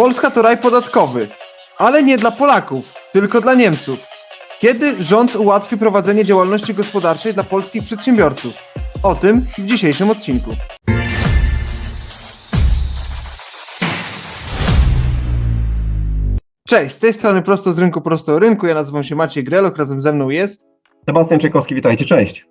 Polska to raj podatkowy, ale nie dla Polaków, tylko dla Niemców. Kiedy rząd ułatwi prowadzenie działalności gospodarczej dla polskich przedsiębiorców? O tym w dzisiejszym odcinku. Cześć, z tej strony prosto z rynku, prosto o rynku. Ja nazywam się Maciej Grelok, razem ze mną jest. Sebastian Czajkowski, witajcie, cześć.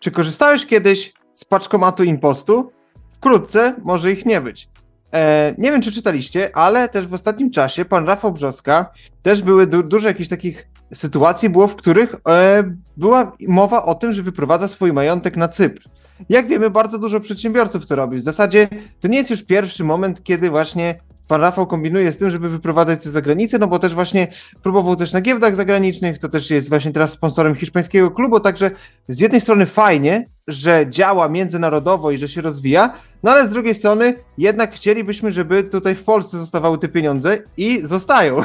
Czy korzystałeś kiedyś z paczkomatu impostu? Wkrótce może ich nie być. E, nie wiem, czy czytaliście, ale też w ostatnim czasie pan Rafał Brzoska, też były du dużo jakichś takich sytuacji było, w których e, była mowa o tym, że wyprowadza swój majątek na Cypr. Jak wiemy, bardzo dużo przedsiębiorców to robi. W zasadzie to nie jest już pierwszy moment, kiedy właśnie pan Rafał kombinuje z tym, żeby wyprowadzać coś za granicę, no bo też właśnie próbował też na giełdach zagranicznych, to też jest właśnie teraz sponsorem hiszpańskiego klubu, także z jednej strony fajnie, że działa międzynarodowo i że się rozwija, no ale z drugiej strony jednak chcielibyśmy, żeby tutaj w Polsce zostawały te pieniądze i zostają.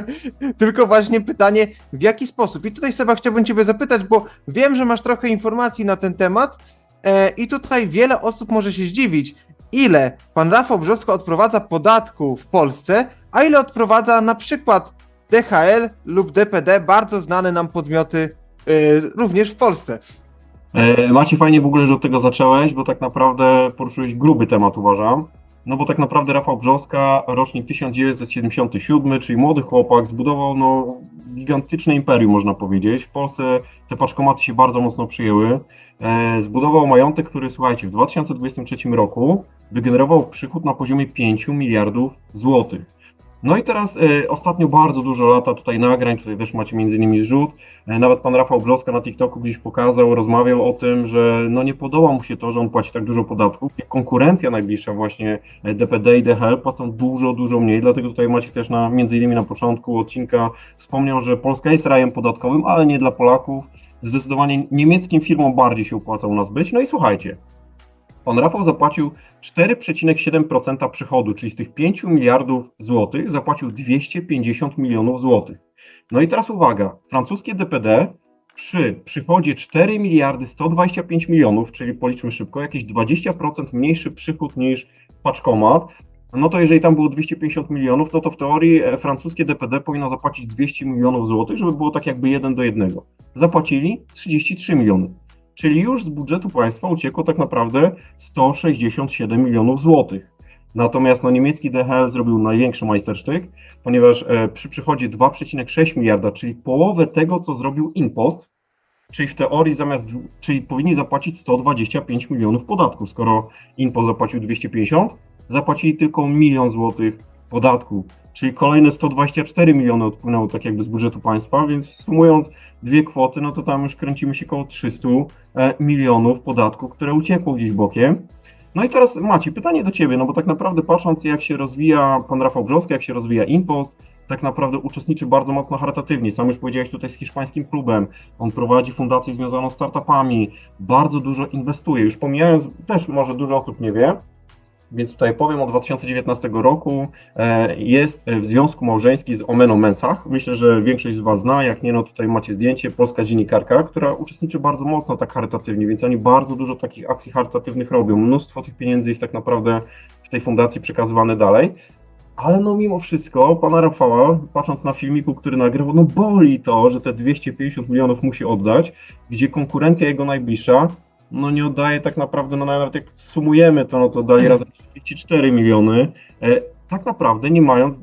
Tylko właśnie pytanie, w jaki sposób? I tutaj Seba chciałbym Ciebie zapytać, bo wiem, że masz trochę informacji na ten temat e, i tutaj wiele osób może się zdziwić, ile pan Rafał Brzoska odprowadza podatku w Polsce, a ile odprowadza na przykład DHL lub DPD, bardzo znane nam podmioty e, również w Polsce. E, Macie fajnie w ogóle, że od tego zacząłeś, bo tak naprawdę poruszyłeś gruby temat, uważam. No bo tak naprawdę Rafał Brzoska, rocznik 1977, czyli młody chłopak, zbudował no, gigantyczne imperium, można powiedzieć. W Polsce te paczkomaty się bardzo mocno przyjęły. E, zbudował majątek, który, słuchajcie, w 2023 roku wygenerował przychód na poziomie 5 miliardów złotych. No i teraz e, ostatnio bardzo dużo lata tutaj nagrań, tutaj też macie między innymi zrzut. E, nawet pan Rafał Brzoska na TikToku gdzieś pokazał, rozmawiał o tym, że no nie podoba mu się to, że on płaci tak dużo podatków. Konkurencja najbliższa właśnie e, DPD i DHL płacą dużo, dużo mniej, dlatego tutaj macie też na, między innymi na początku odcinka wspomniał, że Polska jest rajem podatkowym, ale nie dla Polaków. Zdecydowanie niemieckim firmom bardziej się opłaca u nas być. No i słuchajcie, Pan Rafał zapłacił 4,7% przychodu, czyli z tych 5 miliardów złotych zapłacił 250 milionów złotych. No i teraz uwaga, francuskie DPD przy przychodzie 4 miliardy 125 milionów, czyli policzmy szybko, jakieś 20% mniejszy przychód niż paczkomat, no to jeżeli tam było 250 milionów, no to w teorii e, francuskie DPD powinno zapłacić 200 milionów złotych, żeby było tak jakby jeden do jednego. Zapłacili 33 miliony. Czyli już z budżetu państwa uciekło tak naprawdę 167 milionów złotych. Natomiast no, niemiecki DHL zrobił największy majstersztyk, ponieważ e, przy przychodzie 2,6 miliarda, czyli połowę tego, co zrobił Inpost, czyli w teorii zamiast, czyli powinni zapłacić 125 milionów podatków, skoro Inpost zapłacił 250, zapłacili tylko milion złotych podatku, czyli kolejne 124 miliony odpłynęło tak jakby z budżetu państwa, więc sumując dwie kwoty, no to tam już kręcimy się koło 300 e, milionów podatku, które uciekło gdzieś bokiem. No i teraz Maci, pytanie do Ciebie, no bo tak naprawdę patrząc jak się rozwija pan Rafał Brzoski, jak się rozwija Impost, tak naprawdę uczestniczy bardzo mocno charytatywnie. Sam już powiedziałeś tutaj z hiszpańskim klubem, on prowadzi fundację związaną z startupami, bardzo dużo inwestuje. Już pomijając, też może dużo osób nie wie, więc tutaj powiem od 2019 roku e, jest w związku małżeńskim z Omeną Mensach. Myślę, że większość z Was zna, jak nie, no tutaj macie zdjęcie, polska dziennikarka, która uczestniczy bardzo mocno tak charytatywnie, więc oni bardzo dużo takich akcji charytatywnych robią. Mnóstwo tych pieniędzy jest tak naprawdę w tej fundacji przekazywane dalej. Ale no mimo wszystko, pana Rafała, patrząc na filmiku, który nagrywał, no boli to, że te 250 milionów musi oddać, gdzie konkurencja jego najbliższa no nie oddaje tak naprawdę, no nawet jak sumujemy to, no to dali razem 34 miliony, e, tak naprawdę nie mając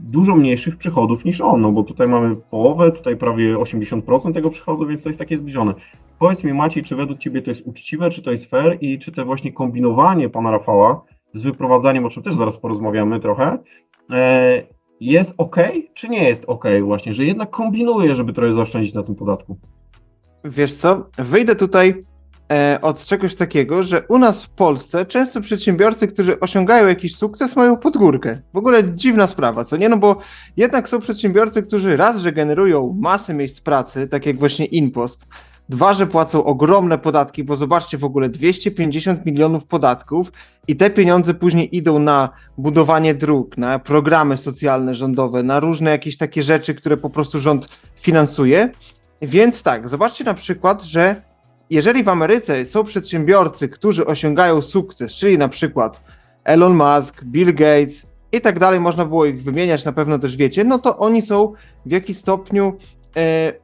dużo mniejszych przychodów niż on, no bo tutaj mamy połowę, tutaj prawie 80% tego przychodu, więc to jest takie zbliżone. Powiedz mi Maciej, czy według Ciebie to jest uczciwe, czy to jest fair i czy te właśnie kombinowanie pana Rafała z wyprowadzaniem, o czym też zaraz porozmawiamy trochę, e, jest ok, czy nie jest ok właśnie, że jednak kombinuje, żeby trochę zaoszczędzić na tym podatku? Wiesz co, wyjdę tutaj od czegoś takiego, że u nas w Polsce często przedsiębiorcy, którzy osiągają jakiś sukces, mają podgórkę. W ogóle dziwna sprawa, co nie? No bo jednak są przedsiębiorcy, którzy raz, że generują masę miejsc pracy, tak jak właśnie Inpost, dwa, że płacą ogromne podatki, bo zobaczcie w ogóle 250 milionów podatków i te pieniądze później idą na budowanie dróg, na programy socjalne rządowe, na różne jakieś takie rzeczy, które po prostu rząd finansuje. Więc tak, zobaczcie na przykład, że jeżeli w Ameryce są przedsiębiorcy, którzy osiągają sukces, czyli na przykład Elon Musk, Bill Gates, i tak dalej, można było ich wymieniać, na pewno też wiecie, no to oni są w jakiś stopniu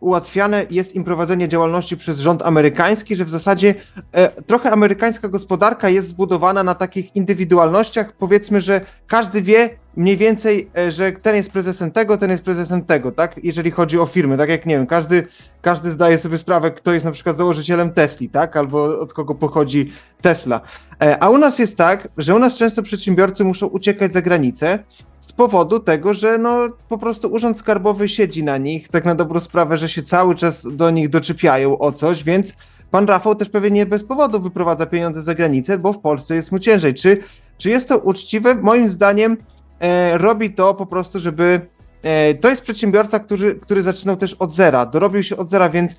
ułatwiane jest im prowadzenie działalności przez rząd amerykański, że w zasadzie e, trochę amerykańska gospodarka jest zbudowana na takich indywidualnościach, powiedzmy, że każdy wie mniej więcej, e, że ten jest prezesem tego, ten jest prezesem tego, tak? Jeżeli chodzi o firmy, tak jak nie wiem, każdy, każdy zdaje sobie sprawę, kto jest na przykład założycielem Tesli, tak? Albo od kogo pochodzi Tesla. E, A u nas jest tak, że u nas często przedsiębiorcy muszą uciekać za granicę z powodu tego, że no po prostu urząd skarbowy siedzi na nich, tak na dobrą sprawę, że się cały czas do nich doczepiają o coś, więc pan Rafał też pewnie nie bez powodu wyprowadza pieniądze za granicę, bo w Polsce jest mu ciężej. Czy, czy jest to uczciwe? Moim zdaniem e, robi to po prostu, żeby. E, to jest przedsiębiorca, który, który zaczynał też od zera, dorobił się od zera, więc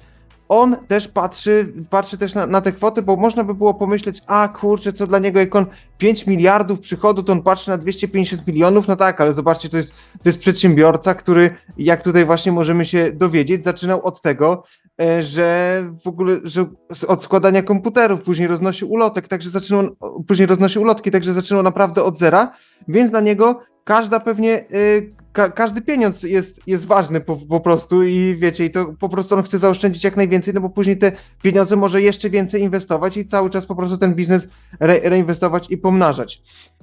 on też patrzy, patrzy też na, na te kwoty, bo można by było pomyśleć, a kurczę, co dla niego, jak on 5 miliardów przychodu, to on patrzy na 250 milionów, no tak, ale zobaczcie, to jest, to jest przedsiębiorca, który, jak tutaj właśnie możemy się dowiedzieć, zaczynał od tego, e, że w ogóle, że od składania komputerów, później roznosił ulotek, także zaczynał, później roznosił ulotki, także zaczynał naprawdę od zera, więc dla niego każda pewnie, y, ka, każdy pieniądz jest, jest ważny po, po prostu i wiecie, i to po prostu on chce zaoszczędzić jak najwięcej, no bo później te pieniądze może jeszcze więcej inwestować i cały czas po prostu ten biznes re, reinwestować i pomnażać.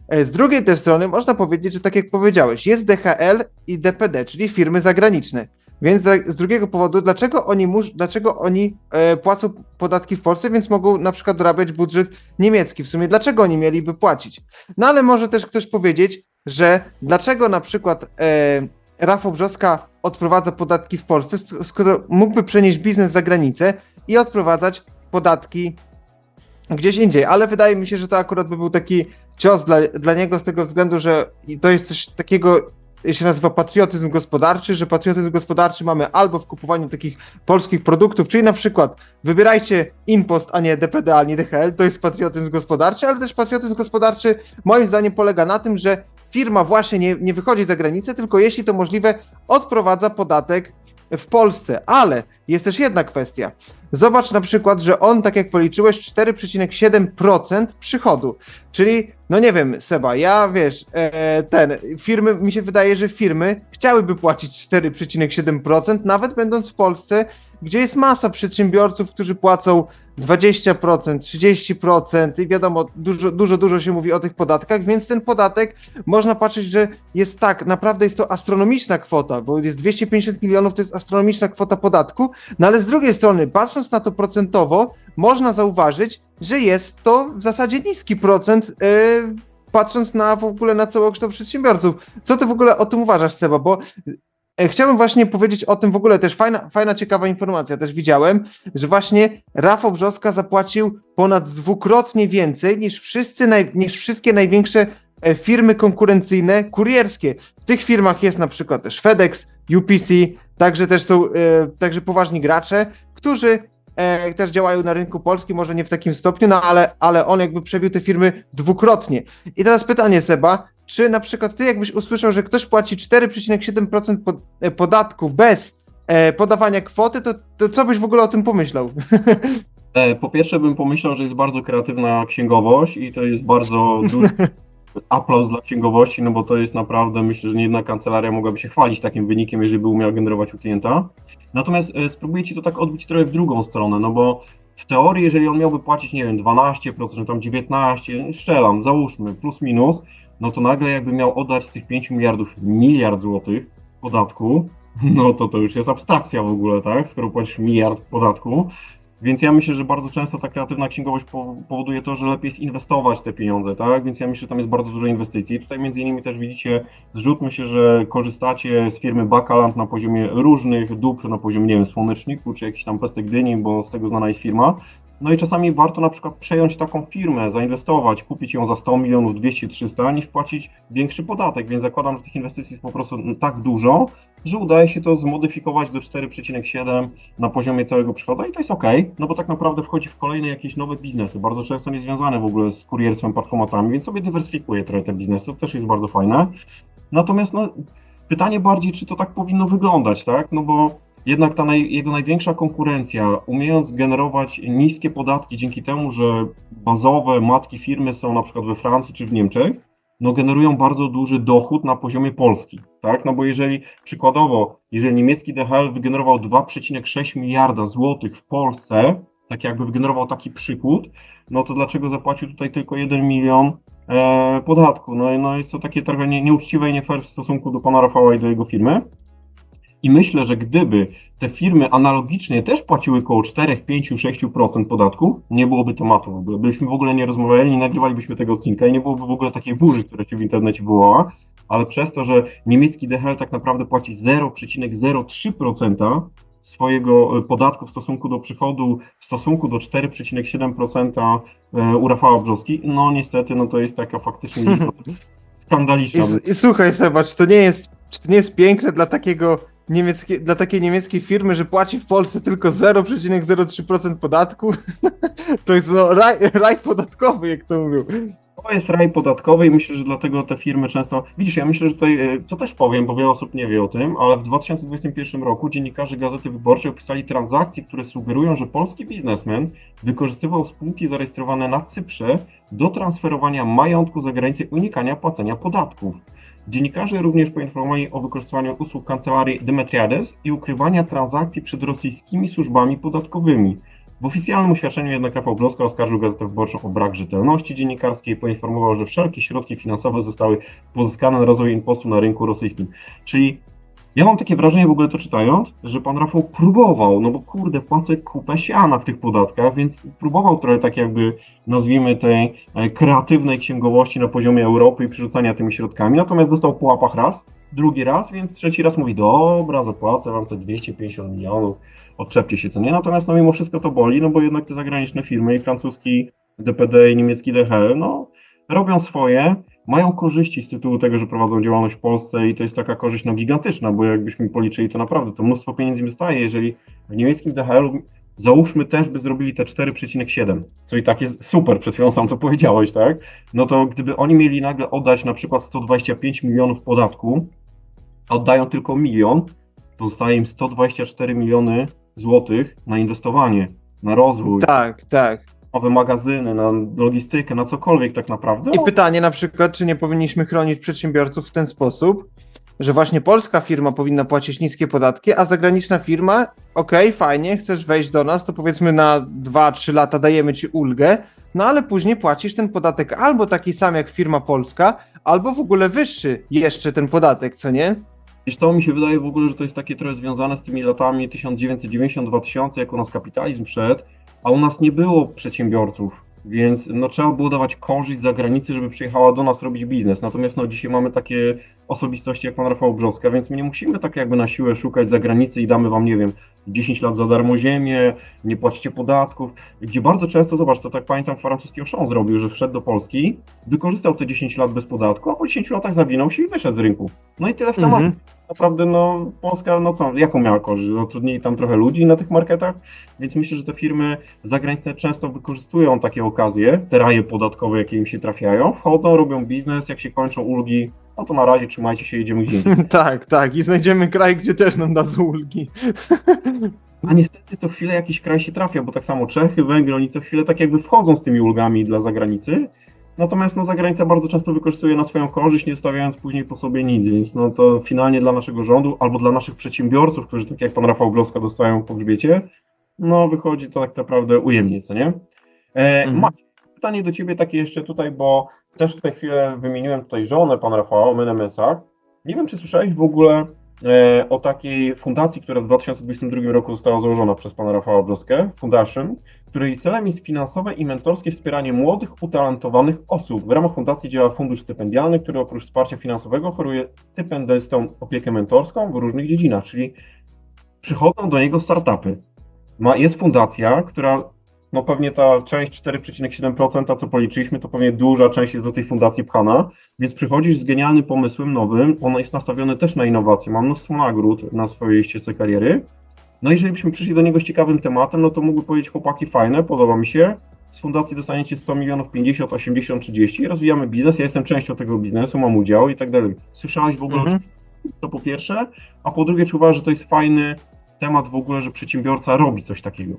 E, Z drugiej też strony można powiedzieć, że tak jak powiedziałeś, jest DHL i DPD, czyli firmy zagraniczne. Więc z drugiego powodu, dlaczego oni, mus, dlaczego oni e, płacą podatki w Polsce, więc mogą na przykład dorabiać budżet niemiecki? W sumie dlaczego oni mieliby płacić? No ale może też ktoś powiedzieć, że dlaczego na przykład e, Rafał Brzoska odprowadza podatki w Polsce, sk- skoro mógłby przenieść biznes za granicę i odprowadzać podatki gdzieś indziej, ale wydaje mi się, że to akurat by był taki cios dla, dla niego z tego względu, że to jest coś takiego, się nazywa patriotyzm gospodarczy, że patriotyzm gospodarczy mamy albo w kupowaniu takich polskich produktów, czyli na przykład wybierajcie impost, a nie DPD, a nie DHL, to jest patriotyzm gospodarczy, ale też patriotyzm gospodarczy moim zdaniem polega na tym, że firma właśnie nie, nie wychodzi za granicę, tylko jeśli to możliwe, odprowadza podatek w Polsce. Ale jest też jedna kwestia. Zobacz na przykład, że on, tak jak policzyłeś, 4,7% przychodu. Czyli, no nie wiem, Seba, ja wiesz, e, ten, firmy, mi się wydaje, że firmy chciałyby płacić 4,7%, nawet będąc w Polsce, gdzie jest masa przedsiębiorców, którzy płacą 20%, 30% i wiadomo, dużo, dużo, dużo się mówi o tych podatkach, więc ten podatek można patrzeć, że jest tak, naprawdę jest to astronomiczna kwota, bo jest 250 milionów, to jest astronomiczna kwota podatku, no ale z drugiej strony, patrząc na to procentowo, można zauważyć, że jest to w zasadzie niski procent, yy, patrząc na w ogóle na całokształt przedsiębiorców. Co ty w ogóle o tym uważasz, Seba? Bo chciałbym właśnie powiedzieć o tym w ogóle też fajna, fajna ciekawa informacja. Też widziałem, że właśnie Rafał Brzoska zapłacił ponad dwukrotnie więcej niż, wszyscy niż wszystkie największe e, firmy konkurencyjne kurierskie. W tych firmach jest na przykład też FedEx, UPC, także też są e, także poważni gracze, którzy e, też działają na rynku polskim, może nie w takim stopniu, no ale, ale on jakby przebił te firmy dwukrotnie. I teraz pytanie, Seba, czy na przykład ty jakbyś usłyszał, że ktoś płaci 4,7% pod, e, podatku bez e, podawania kwoty, to, to co byś w ogóle o tym pomyślał? E, Po pierwsze bym pomyślał, że jest bardzo kreatywna księgowość i to jest bardzo duży aplauz dla księgowości, no bo to jest naprawdę, myślę, że nie jedna kancelaria mogłaby się chwalić takim wynikiem, jeżeli by umiała generować u klienta. Natomiast e, spróbuję Ci to tak odbić trochę w drugą stronę, no bo w teorii, jeżeli on miałby płacić, nie wiem, 12%, czy tam 19%, strzelam, załóżmy, plus minus, no to nagle jakby miał oddać z tych 5 miliardów miliard złotych podatku, no to to już jest abstrakcja w ogóle, tak, skoro płacisz miliard podatku, więc ja myślę, że bardzo często ta kreatywna księgowość po- powoduje to, że lepiej jest inwestować te pieniądze, tak? Więc ja myślę, że tam jest bardzo dużo inwestycji. Tutaj między innymi też widzicie zrzut, myślę, że korzystacie z firmy Bakaland na poziomie różnych dóbr, na poziomie, nie wiem, słoneczniku, czy jakiś tam pestek dyni, bo z tego znana jest firma. No i czasami warto na przykład przejąć taką firmę, zainwestować, kupić ją za 100 milionów, 200, 300, niż płacić większy podatek, więc zakładam, że tych inwestycji jest po prostu tak dużo, że udaje się to zmodyfikować do 4,7 na poziomie całego przychodu i to jest ok, no bo tak naprawdę wchodzi w kolejne jakieś nowe biznesy, bardzo często niezwiązane w ogóle z kurierstwem, parkomatami, więc sobie dywersyfikuje trochę te biznesy, to też jest bardzo fajne. Natomiast no, pytanie bardziej, czy to tak powinno wyglądać, tak? No bo jednak ta naj, jego największa konkurencja, umiejąc generować niskie podatki dzięki temu, że bazowe matki firmy są na przykład we Francji czy w Niemczech, no generują bardzo duży dochód na poziomie Polski, tak? No bo jeżeli przykładowo, jeżeli niemiecki DHL wygenerował 2,6 miliarda złotych w Polsce, tak jakby wygenerował taki przychód, no to dlaczego zapłacił tutaj tylko 1 milion e, podatku? No, no jest to takie trochę nie, nieuczciwe i nie fair w stosunku do pana Rafała i do jego firmy. I myślę, że gdyby te firmy analogicznie też płaciły około 4, 5, 6% podatku, nie byłoby tematu w ogóle. Byśmy w ogóle nie rozmawiali, nie nagrywalibyśmy tego odcinka i nie byłoby w ogóle takiej burzy, która się w internecie wywołała. Ale przez to, że niemiecki DHL tak naprawdę płaci 0,03% swojego e, podatku w stosunku do przychodu, w stosunku do 4,7% e, u Rafała Brzoski, no niestety, no to jest taka faktycznie liczba skandaliczna. I, I słuchaj, Seba, czy to nie jest, czy to nie jest piękne dla takiego niemieckie, dla takiej niemieckiej firmy, że płaci w Polsce tylko 0,03% podatku? to jest no, raj, raj podatkowy, jak to mówią. To jest raj podatkowy i myślę, że dlatego te firmy często. Widzisz, ja myślę, że tutaj e, to też powiem, bo wiele osób nie wie o tym, ale w 2021 roku dziennikarze Gazety Wyborczej opisali transakcje, które sugerują, że polski biznesmen wykorzystywał spółki zarejestrowane na Cyprze do transferowania majątku za granicę unikania płacenia podatków. Dziennikarze również poinformowali o wykorzystywaniu usług kancelarii Demetriades i ukrywania transakcji przed rosyjskimi służbami podatkowymi. W oficjalnym oświadczeniu jednak Rafał Brzoska oskarżył Gazetę Wyborczą o brak rzetelności dziennikarskiej i poinformował, że wszelkie środki finansowe zostały pozyskane na rozwój impostu na rynku rosyjskim. Czyli ja mam takie wrażenie w ogóle to czytając, że pan Rafał próbował, no bo kurde, płacę kupę siana w tych podatkach, więc próbował trochę tak jakby, nazwijmy tej e, kreatywnej księgowości na poziomie Europy i przerzucania tymi środkami, natomiast dostał po łapach raz, drugi raz, więc trzeci raz mówi, dobra, zapłacę wam te 250 milionów, odczepcie się, co nie? Natomiast no mimo wszystko to boli, no bo jednak te zagraniczne firmy i francuski DPD i niemiecki DHL, no robią swoje, mają korzyści z tytułu tego, że prowadzą działalność w Polsce i to jest taka korzyść no, gigantyczna, bo jakbyśmy policzyli, to naprawdę to mnóstwo pieniędzy im zostaje, jeżeli w niemieckim DHL-u załóżmy też by zrobili te 4,7, co i tak jest super, przed chwilą sam to powiedziałeś, tak? No to gdyby oni mieli nagle oddać na przykład 125 milionów podatku, a oddają tylko milion, to zostaje im 124 miliony złotych na inwestowanie, na rozwój. Tak, tak nowe magazyny, na logistykę, na cokolwiek tak naprawdę. I pytanie na przykład, czy nie powinniśmy chronić przedsiębiorców w ten sposób, że właśnie polska firma powinna płacić niskie podatki, a zagraniczna firma, okej, okay, fajnie, chcesz wejść do nas, to powiedzmy na 2-3 lata dajemy ci ulgę, no ale później płacisz ten podatek albo taki sam jak firma polska, albo w ogóle wyższy jeszcze ten podatek, co nie? Wiesz to mi się wydaje w ogóle, że to jest takie trochę związane z tymi latami 1990-2000, jak u nas kapitalizm szedł, a u nas nie było przedsiębiorców, więc no, trzeba było dawać korzyść za granicy, żeby przyjechała do nas robić biznes. Natomiast no, dzisiaj mamy takie osobistości jak pan Rafał Brzoska, więc my nie musimy tak jakby na siłę szukać zagranicy i damy wam, nie wiem, 10 lat za darmo ziemię, nie płacicie podatków, gdzie bardzo często, zobacz, to tak pamiętam francuski Auchan zrobił, że wszedł do Polski, wykorzystał te 10 lat bez podatku, a po 10 latach zawinął się i wyszedł z rynku. No i tyle w temat. Mhm. Naprawdę, no, Polska, no co, jaką miała korzyść? Zatrudnili tam trochę ludzi na tych marketach, więc myślę, że te firmy zagraniczne często wykorzystują takie okazje, te raje podatkowe, jakie im się trafiają, wchodzą, robią biznes, jak się kończą ulgi, no to na razie trzymajcie się, jedziemy gdzieś. tak, tak. I znajdziemy kraj, gdzie też nam dadzą ulgi. A niestety co chwilę jakiś kraj się trafia, bo tak samo Czechy, Węgry, oni co chwilę tak jakby wchodzą z tymi ulgami dla zagranicy. Natomiast no, zagranica bardzo często wykorzystuje na swoją korzyść, nie stawiając później po sobie nic, więc no, to finalnie dla naszego rządu albo dla naszych przedsiębiorców, którzy tak jak pan Rafał Groska dostają po grzbiecie, no wychodzi to tak naprawdę ujemnie, co nie? E, mhm. Macie, pytanie do ciebie takie jeszcze tutaj, bo też tutaj chwilę wymieniłem tutaj żonę pana Rafała o Menemesach. Nie wiem, czy słyszałeś w ogóle e, o takiej fundacji, która w 2022 roku została założona przez pana Rafała Brzoskę, Foundation, której celem jest finansowe i mentorskie wspieranie młodych, utalentowanych osób. W ramach fundacji działa fundusz stypendialny, który oprócz wsparcia finansowego oferuje stypendystom opiekę mentorską w różnych dziedzinach, czyli przychodzą do niego startupy. Ma, jest fundacja, która no pewnie ta część 4,7%, co policzyliśmy, to pewnie duża część jest do tej fundacji pchana, więc przychodzisz z genialnym pomysłem nowym, ono jest nastawione też na innowacje, ma mnóstwo nagród na swojej ścieżce kariery. No jeżeli byśmy przyszli do niego z ciekawym tematem, no to mógłby powiedzieć chłopaki fajne, podoba mi się, z fundacji dostaniecie 100 milionów, 50, 80, 30, rozwijamy biznes, ja jestem częścią tego biznesu, mam udział i tak dalej. Słyszałeś w ogóle, mhm. to po pierwsze, a po drugie, czy uważasz, że to jest fajny temat w ogóle, że przedsiębiorca robi coś takiego?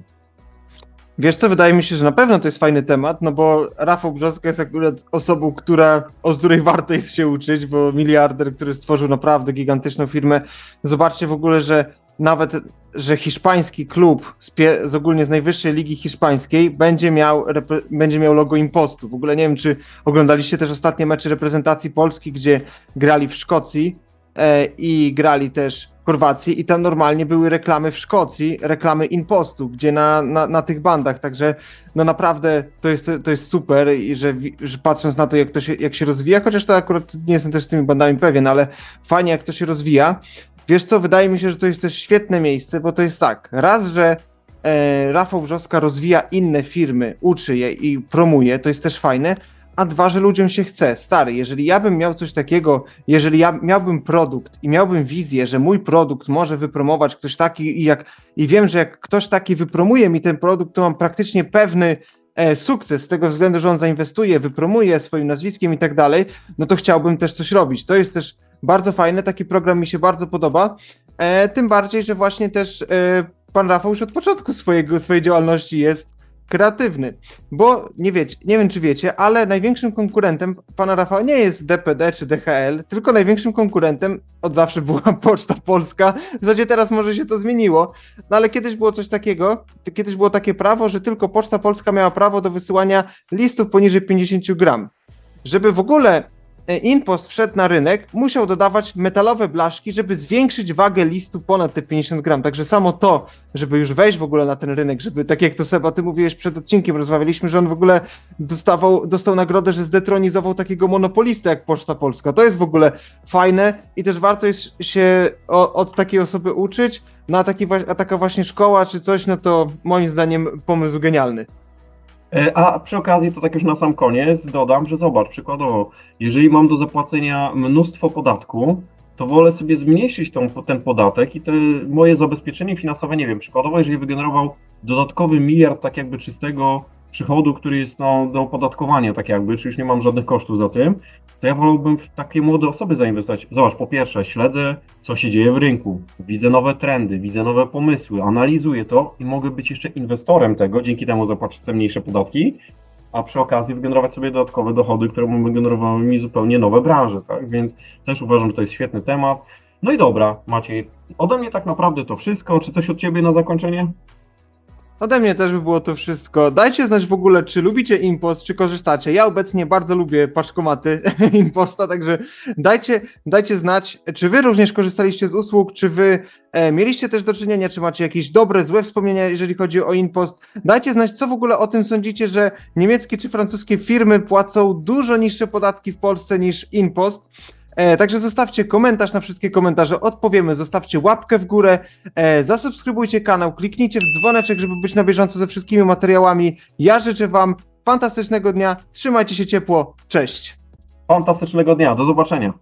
Wiesz co, wydaje mi się, że na pewno to jest fajny temat, no bo Rafał Brzoska jest akurat osobą, która, od której warto jest się uczyć, bo miliarder, który stworzył naprawdę gigantyczną firmę. Zobaczcie w ogóle, że nawet, że hiszpański klub z, z ogólnie z najwyższej ligi hiszpańskiej będzie miał, będzie miał logo impostu. W ogóle nie wiem, czy oglądaliście też ostatnie mecze reprezentacji Polski, gdzie grali w Szkocji e, i grali też w Chorwacji i tam normalnie były reklamy w Szkocji, reklamy impostu, gdzie na, na, na tych bandach, także no naprawdę to jest, to jest super i że, że patrząc na to, jak to się, jak się rozwija, chociaż to akurat nie jestem też z tymi bandami pewien, ale fajnie jak to się rozwija. Wiesz co, wydaje mi się, że to jest też świetne miejsce, bo to jest tak, raz, że e, Rafał Brzoska rozwija inne firmy, uczy je i promuje, to jest też fajne, a dwa, że ludziom się chce. Stary, jeżeli ja bym miał coś takiego, jeżeli ja miałbym produkt i miałbym wizję, że mój produkt może wypromować ktoś taki i jak i wiem, że jak ktoś taki wypromuje mi ten produkt, to mam praktycznie pewny e, sukces z tego względu, że on zainwestuje, wypromuje swoim nazwiskiem i tak dalej, no to chciałbym też coś robić. To jest też bardzo fajne, taki program mi się bardzo podoba. E, tym bardziej, że właśnie też e, pan Rafał już od początku swojego, swojej działalności jest kreatywny. Bo nie wiecie, nie wiem czy wiecie, ale największym konkurentem pana Rafała nie jest DPD czy DHL, tylko największym konkurentem od zawsze była Poczta Polska. W zasadzie teraz może się to zmieniło, no ale kiedyś było coś takiego, kiedyś było takie prawo, że tylko Poczta Polska miała prawo do wysyłania listów poniżej 50 gram. Żeby w ogóle e, Inpost wszedł na rynek, musiał dodawać metalowe blaszki, żeby zwiększyć wagę listu ponad te 50 gram. Także samo to, żeby już wejść w ogóle na ten rynek, żeby tak jak to Seba, ty mówiłeś przed odcinkiem, rozmawialiśmy, że on w ogóle dostawał, dostał nagrodę, że zdetronizował takiego monopolistę jak Poczta Polska. To jest w ogóle fajne i też warto jest się o, od takiej osoby uczyć. No a, taki, a taka właśnie szkoła czy coś, no to moim zdaniem pomysł genialny. E, A przy okazji, to tak już na sam koniec, dodam, że zobacz, przykładowo, jeżeli mam do zapłacenia mnóstwo podatku, to wolę sobie zmniejszyć tą, ten podatek i te moje zabezpieczenie finansowe, nie wiem, przykładowo, jeżeli wygenerował dodatkowy miliard tak jakby czystego przychodu, który jest no, do opodatkowania tak jakby, czy już nie mam żadnych kosztów za tym, to ja wolałbym w takie młode osoby zainwestować. Zobacz, po pierwsze, śledzę, co się dzieje w rynku, widzę nowe trendy, widzę nowe pomysły, analizuję to i mogę być jeszcze inwestorem tego, dzięki temu zapłacę mniejsze podatki, a przy okazji wygenerować sobie dodatkowe dochody, które będą generowały mi zupełnie nowe branże, tak? Więc też uważam, że to jest świetny temat. No i dobra, Maciej, ode mnie tak naprawdę to wszystko. Czy coś od Ciebie na zakończenie? Ode mnie też by było to wszystko. Dajcie znać w ogóle, czy lubicie Impost, czy korzystacie. Ja obecnie bardzo lubię paczkomaty Imposta, także dajcie, dajcie znać, czy wy również korzystaliście z usług, czy wy e, mieliście też do czynienia, czy macie jakieś dobre, złe wspomnienia, jeżeli chodzi o Impost. Dajcie znać, co w ogóle o tym sądzicie, że niemieckie czy francuskie firmy płacą dużo niższe podatki w Polsce niż Impost. E, także zostawcie komentarz na wszystkie komentarze, odpowiemy, zostawcie łapkę w górę, e, zasubskrybujcie kanał, kliknijcie w dzwoneczek, żeby być na bieżąco ze wszystkimi materiałami. Ja życzę Wam fantastycznego dnia, trzymajcie się ciepło, cześć! Fantastycznego dnia, do zobaczenia.